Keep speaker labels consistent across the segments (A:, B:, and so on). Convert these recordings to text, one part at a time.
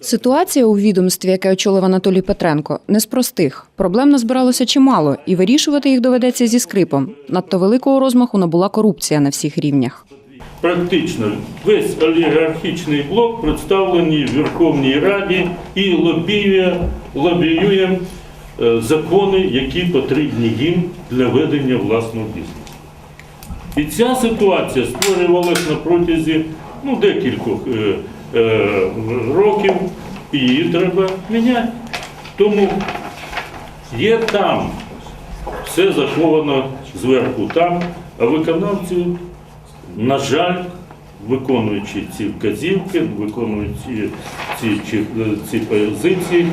A: Ситуація у відомстві, яке очолив Анатолій Петренко, не з простих. Проблем назбиралося чимало, і вирішувати їх доведеться зі скрипом. Надто великого розмаху набула корупція на всіх рівнях.
B: Практично весь олігархічний блок представлений в Верховній Раді і лобіює, лобіює е, закони, які потрібні їм для ведення власного бізнесу. І ця ситуація створювалася на протязі ну, декількох е, е, років, і її треба міняти. Тому є там, все заховано зверху там, а виконавці, на жаль, виконуючи ці вказівки, виконуючи ці, ці, ці позиції,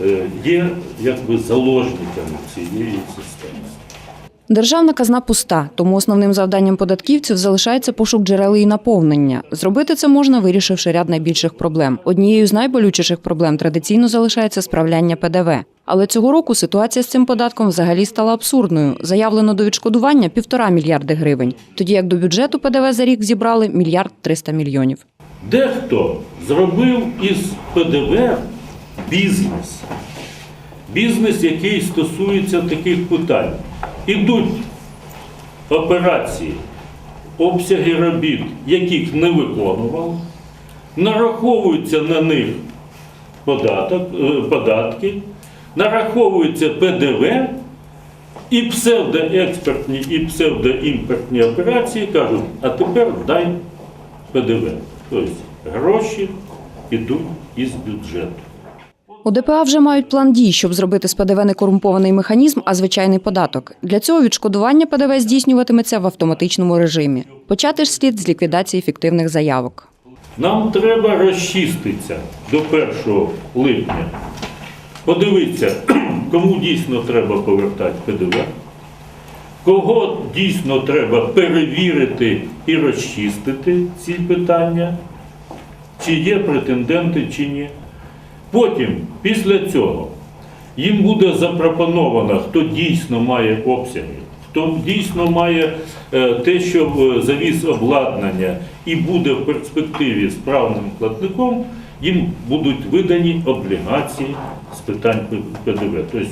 B: е, є якби заложниками цієї системи.
A: Державна казна пуста, тому основним завданням податківців залишається пошук джерел її наповнення. Зробити це можна, вирішивши ряд найбільших проблем. Однією з найболючіших проблем традиційно залишається справляння ПДВ. Але цього року ситуація з цим податком взагалі стала абсурдною. Заявлено до відшкодування півтора мільярди гривень, тоді як до бюджету ПДВ за рік зібрали мільярд триста мільйонів.
B: Дехто зробив із ПДВ бізнес. Бізнес, який стосується таких питань. Ідуть операції, обсяги робіт, яких не виконував, нараховуються на них податок, е, податки, нараховується ПДВ, і псевдоекспортні, і псевдоімпортні операції кажуть, а тепер дай ПДВ. Тобто гроші йдуть із бюджету.
A: У ДПА вже мають план дій, щоб зробити з ПДВ не корумпований механізм, а звичайний податок. Для цього відшкодування ПДВ здійснюватиметься в автоматичному режимі. Почати ж слід з ліквідації фіктивних заявок.
B: Нам треба розчиститися до 1 липня. Подивитися, кому дійсно треба повертати ПДВ, кого дійсно треба перевірити і розчистити ці питання, чи є претенденти, чи ні. Потім, після цього, їм буде запропоновано, хто дійсно має обсяги, хто дійсно має е, те, що е, завіз обладнання і буде в перспективі справним платником, їм будуть видані облігації з питань ПДВ, тобто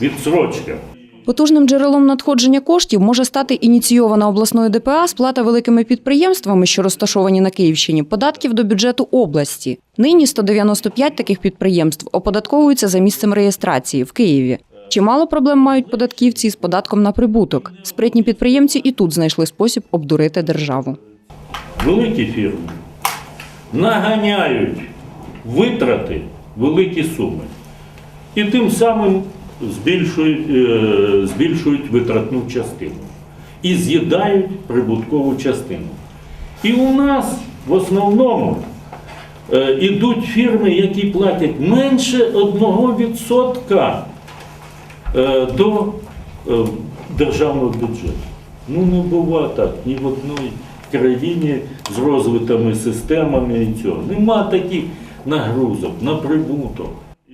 B: відсрочка.
A: Потужним джерелом надходження коштів може стати ініційована обласною ДПА сплата великими підприємствами, що розташовані на Київщині, податків до бюджету області. Нині 195 таких підприємств оподатковуються за місцем реєстрації в Києві. Чимало проблем мають податківці з податком на прибуток. Спритні підприємці і тут знайшли спосіб обдурити державу.
B: Великі фірми наганяють витрати великі суми і тим самим збільшують, е, збільшують витратну частину і з'їдають прибуткову частину. І у нас в основному е, ідуть фірми, які платять менше 1% е, до е, державного бюджету. Ну не буває так ні в одній країні з розвитими системами і цього. Нема таких нагрузок на прибуток.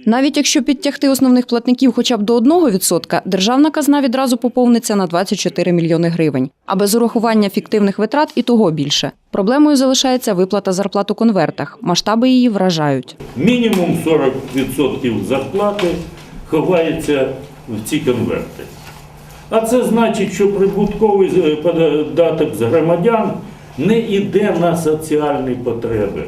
A: Навіть якщо підтягти основних платників хоча б до 1%, державна казна відразу поповниться на 24 мільйони гривень. А без урахування фіктивних витрат і того більше. Проблемою залишається виплата зарплат у конвертах. Масштаби її вражають.
B: Мінімум 40% зарплати ховається в ці конверти. А це значить, що прибутковий е, податок з громадян не йде на соціальні потреби.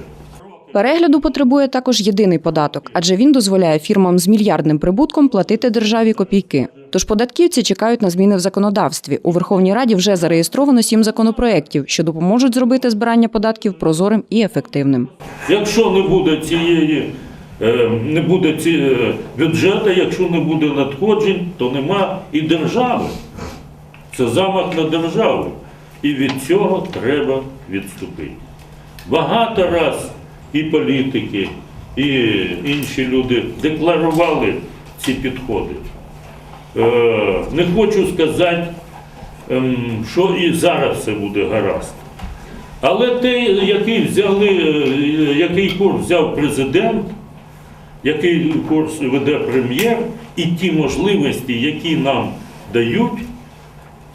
A: Перегляду потребує також єдиний податок, адже він дозволяє фірмам з мільярдним прибутком платити державі копійки. Тож податківці чекають на зміни в законодавстві. У Верховній Раді вже зареєстровано сім законопроєктів, що допоможуть зробити збирання податків прозорим і ефективним.
B: Якщо не буде цієї, е, не буде ці, е, бюджету, якщо не буде надходжень, то нема і держави. Це замах на державу. І від цього треба відступити. Багато раз і політики, і інші люди декларували ці підходи. Е, Не хочу сказати, ем, що і зараз все буде гаразд. Але те, який взяли, е, який курс взяв президент, який курс веде прем'єр, і ті можливості, які нам дають,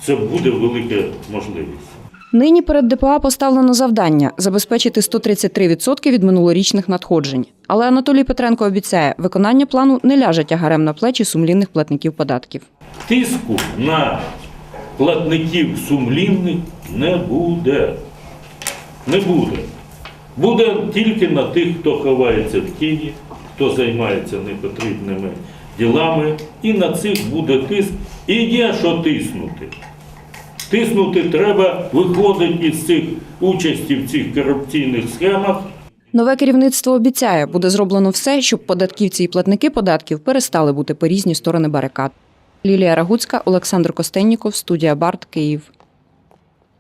B: це буде велика можливість.
A: Нині перед ДПА поставлено завдання забезпечити 133% від минулорічних надходжень. Але Анатолій Петренко обіцяє, виконання плану не ляже тягарем на плечі сумлінних платників податків.
B: Тиску на платників сумлінних не буде. Не буде. Буде тільки на тих, хто ховається в тіні, хто займається непотрібними ділами, і на цих буде тиск. І є що тиснути. Тиснути треба виходить із цих участі в цих корупційних схемах.
A: Нове керівництво обіцяє, буде зроблено все, щоб податківці і платники податків перестали бути по різні сторони барикад. Лілія Рагуцька, Олександр Костенніков, студія Барт, Київ.